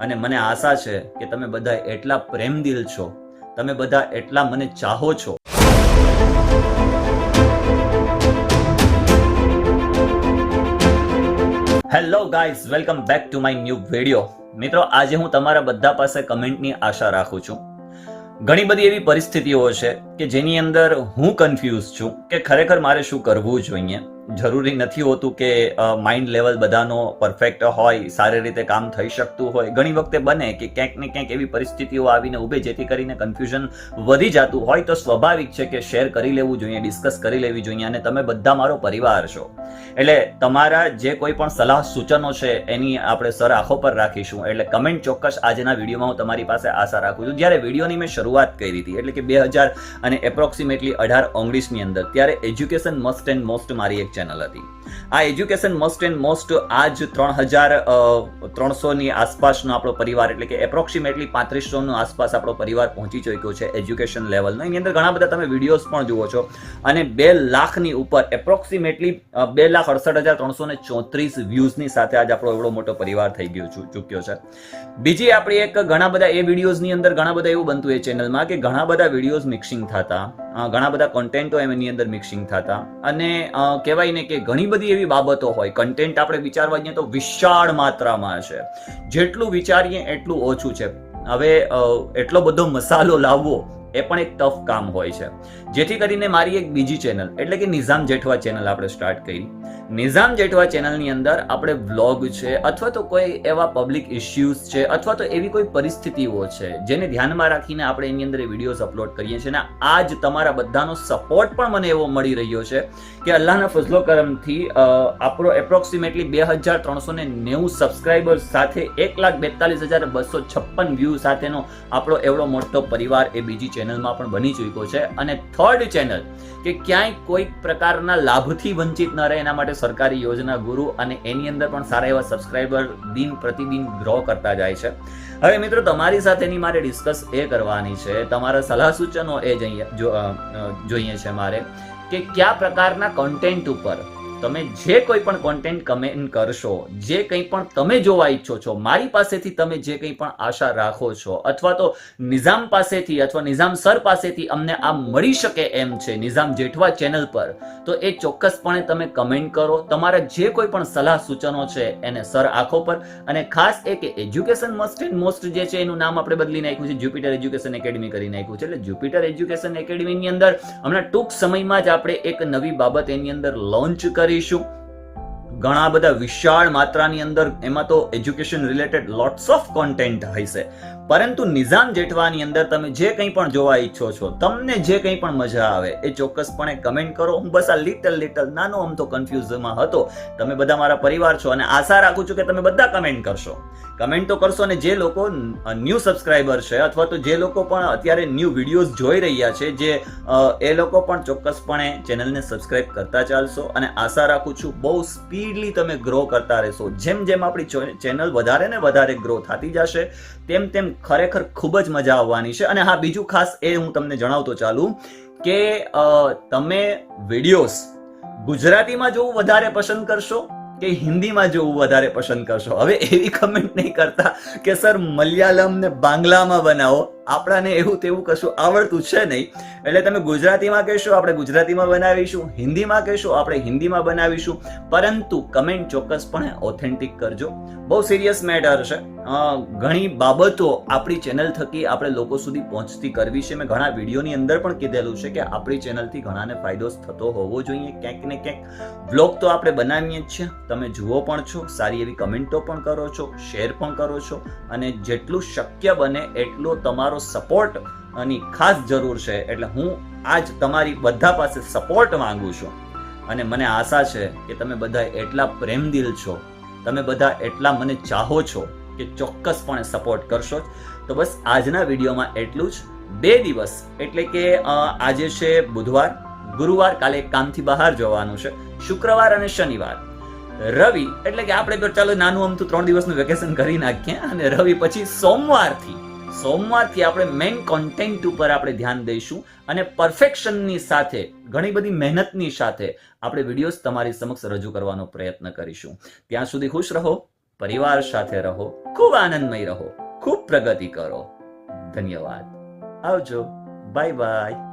અને મને આશા છે કે તમે બધા એટલા પ્રેમદિલ છો. તમે બધા એટલા મને ચાહો છો. Hello guys welcome back to my new video મિત્રો, આજે હું તમારા બધા પાસે કમેન્ટની આશા રાખું છું. ઘણી બધી એવી પરિસ્થિતિઓ છે કે જેની અંદર હું કન્ફ્યુઝ છું કે ખરેખર મારે શું કરવું જોઈએ. જરૂરી નથી હોતું કે માઇન્ડ લેવલ બધાનો પરફેક્ટ હોય, સારી રીતે કામ થઈ શકતું હોય. ઘણી વખતે બને કે ક્યાંક ને ક્યાંક એવી પરિસ્થિતિઓ આવીને ઊભે જેથી કરીને કન્ફ્યુઝન વધી જતું હોય તો સ્વાભાવિક છે કે શેર કરી લેવું જોઈએ ડિસ્કસ કરી લેવી જોઈએ અને તમે બધા મારો પરિવાર છો. એટલે તમારા જે કોઈ પણ સલાહ સૂચનો છે એની આપણે સર આંખો પર રાખીશું. એટલે કમેન્ટ ચોક્કસ આજના વિડીયોમાં હું તમારી પાસે આશા રાખું છું. જ્યારે વિડીયોની મેં શરૂઆત કરી હતી, એટલે કે બે હજાર અને એપ્રોક્સિમેટલી અઢાર ઓગણીસની અંદર, ત્યારે એજ્યુકેશન મસ્ટ એન્ડ મોસ્ટ મારી એક ચેનલ હતી. આ એજ્યુકેશન મસ્ટ એન્ડ મોસ્ટ આજ ત્રણ હજાર ત્રણસોની આસપાસનો આપણો પરિવાર, એટલે કે એપ્રોક્સિમેટલી પાંત્રીસોનો આસપાસ આપણો પરિવાર પહોંચી ચૂક્યો છે એજ્યુકેશન લેવલનો એની અંદર ઘણા બધા તમે વિડીયોઝ પણ જુઓ છો. અને બે લાખની ઉપર એપ્રોક્સિમેટલી બે લાખ અડસઠ હજાર ત્રણસો ને ચોત્રીસ વ્યૂઝની સાથે આજ આપણો એવડો મોટો પરિવાર થઈ ગયો ચૂક્યો છે. બીજી આપણી એક ઘણા બધા એ વિડીયોઝની અંદર ઘણા બધા એવું બનતું એ ચેનલમાં કે ઘણા બધા વિડીયોઝ મિક્સિંગ થતા. ઘણા બધા કન્ટેન્ટો એમની અંદર મિક્સિંગ થતા. અને કહેવાય ને કે ઘણી બધી એવી બાબતો હોય કન્ટેન્ટ આપણે વિચારવા જઈએ તો વિશાળ માત્રામાં છે. જેટલું વિચારીએ એટલું ઓછું છે. હવે એટલો બધો મસાલો લાવવો એ પણ એક ટફ કામ હોય છે. જેથી કરીને મારી એક બીજી ચેનલ એટલે કે નિઝામ જેઠવા ચેનલ આપણે સ્ટાર્ટ કરી. નિઝામ જેઠવા ચેનલની અંદર આપણે વ્લોગ છે, અથવા તો કોઈ એવા પબ્લિક ઇશ્યુઝ છે, અથવા તો એવી કોઈ પરિસ્થિતિઓ છે, જેને ધ્યાનમાં રાખીને આપણે એની અંદર વિડીયોઝ અપલોડ કરીએ છીએ. અને આજ તમારા બધાનો સપોર્ટ પણ મને એવો મળી રહ્યો છે કે અલ્લાહના ફઝલો કરમથી આપણો એપ્રોક્સિમેટલી બે હજાર ત્રણસો ને નેવું સબસ્ક્રાઈબર્સ સાથે એક લાખ બેતાલીસ હજાર બસો છપ્પન વ્યૂ સાથેનો આપણો એવડો મોટો પરિવાર એ બીજી ચેનલમાં પણ બની ચૂક્યો છે. અને થર્ડ ચેનલ કે ક્યાંય કોઈક પ્રકારના લાભથી વંચિત ન રહે એના માટે સરકારી યોજના ગુરુ અને એની અંદર પણ સારા એવા સબસ્ક્રાઈબર દિન પ્રતિદિન ગ્રો કરતા જાય છે. હવે મિત્રો, તમારી સાથેની મારે ડિસ્કસ એ કરવાની છે. તમારા સલાહ સૂચનો એ જોઈએ છે મારે કે કયા પ્રકારના કોન્ટેન્ટ ઉપર તમે જે કોઈ પણ કોન્ટેન્ટ કમેન્ટ કરશો, જે કંઈ પણ તમે જોવા ઈચ્છો છો, મારી પાસેથી તમે જે કંઈ પણ આશા રાખો છો, અથવા તો નિઝામ પાસેથી અથવા નિઝામ સર પાસેથી અમને આ મળી શકે એમ છે નિઝામ જેઠવા ચેનલ પર, તો એ ચોક્કસપણે તમે કમેન્ટ કરો. તમારા જે કોઈ પણ સલાહ સૂચનો છે એને સર આંખો પર, અને ખાસ એ કે એજ્યુકેશન મસ્ટ એન્ડ મોસ્ટ જે છે એનું નામ આપણે બદલી નાખ્યું છે જ્યુપિટર એજ્યુકેશન એકેડમી કરી નાખ્યું છે. એટલે જ્યુપિટર એજ્યુકેશન એકેડમીની અંદર હમણાં ટૂંક સમયમાં જ આપણે એક નવી બાબત એની અંદર લોન્ચ કરીશું. ઘણા બધા વિશાળ માત્રાની અંદર એમાં તો education related lots of content હશે. પરંતુ નિઝામ જેઠવાની અંદર તમે જે કંઈ પણ જોવા ઈચ્છો છો, તમને જે કંઈ પણ મજા આવે, એ ચોક્કસપણે કમેન્ટ કરો. હું બસ આ લિટલ લિટલ નાનો આમ તો કન્ફ્યુઝમાં હતો. તમે બધા મારા પરિવાર છો અને આશા રાખું છું કે તમે બધા કમેન્ટ કરશો. કમેન્ટ તો કરશો અને જે લોકો ન્યૂ સબસ્ક્રાઈબર છે અથવા તો જે લોકો પણ અત્યારે ન્યૂ વિડીયોઝ જોઈ રહ્યા છે, જે એ લોકો પણ ચોક્કસપણે ચેનલને સબસ્ક્રાઈબ કરતા ચાલશો અને આશા રાખું છું બહુ સ્પીડલી તમે ગ્રો કરતા રહેશો. જેમ જેમ આપણી ચેનલ વધારે ને વધારે ગ્રો થતી જશે, તેમ તેમ ખરેખર ખૂબ જ મજા આવવાની છે. અને હા, બીજું ખાસ એ હું તમને જણાવતો ચાલું કે તમે વિડીયોઝ ગુજરાતીમાં જોવું વધારે પસંદ કરશો કે હિન્દીમાં જોવું વધારે પસંદ કરશો? હવે એવી કમેન્ટ નહીં કરતા કે, સર, મલયાલમ ને બાંગ્લામાં બનાવો. આપણાને એવું તેવું કશું આવડતું છે નહીં. એટલે તમે ગુજરાતીમાં કહેશો, આપણે ગુજરાતીમાં બનાવીશું, હિન્દીમાં કહેશો, આપણે હિન્દીમાં બનાવીશું. પરંતુ કમેન્ટ ચોક્કસપણે ઓથેન્ટિક કરજો. બહુ સિરિયસ મેટર છે. ઘણી બાબતો આપણી ચેનલ થકી આપણે લોકો સુધી પહોંચતી કરવી છે. મેં ઘણા વિડીયોની અંદર પણ કીધેલું છે કે આપણી ચેનલથી ઘણાને ફાયદો થતો હોવો જોઈએ. ક્યાંક ને ક્યાંક બ્લોગ તો આપણે બનાવીએ જ છીએ. તમે જુઓ પણ છો, સારી એવી કમેન્ટો પણ કરો છો શેર પણ કરો છો. અને જેટલું શક્ય બને એટલો તમારો સપોર્ટની ખાસ જરૂર છે. એટલે હું આજ તમારી બધા પાસે સપોર્ટ માંગુ છું. અને મને આશા છે કે તમે બધા એટલા પ્રેમદિલ છો. તમે બધા એટલા મને ચાહો છો કે ચોક્કસપણે સપોર્ટ કરશો. તો બસ આજના વિડીયોમાં એટલું જ. બે દિવસ એટલે કે આજે છે બુધવાર. ગુરુવાર કાલે કામથી બહાર જવાનું છે. શુક્રવાર અને શનિવાર. રવિ એટલે કે આપણે ચાલો નાનું અમથું ત્રણ દિવસનું વેકેશન કરી નાખીએ અને રવિ પછી સોમવારથી સોમવારથી આપણે મેઇન કોન્ટેન્ટ ઉપર આપણે ધ્યાન દઈશું અને પરફેક્શનની સાથે, ઘણી બધી મહેનતની સાથે આપણે વિડીયોઝ તમારી સમક્ષ રજૂ કરવાનો પ્રયત્ન કરીશું. ત્યાં સુધી ખુશ રહો, પરિવાર સાથે રહો, ખૂબ આનંદમય રહો, ખૂબ પ્રગતિ કરો. ધન્યવાદ. આવજો. Bye bye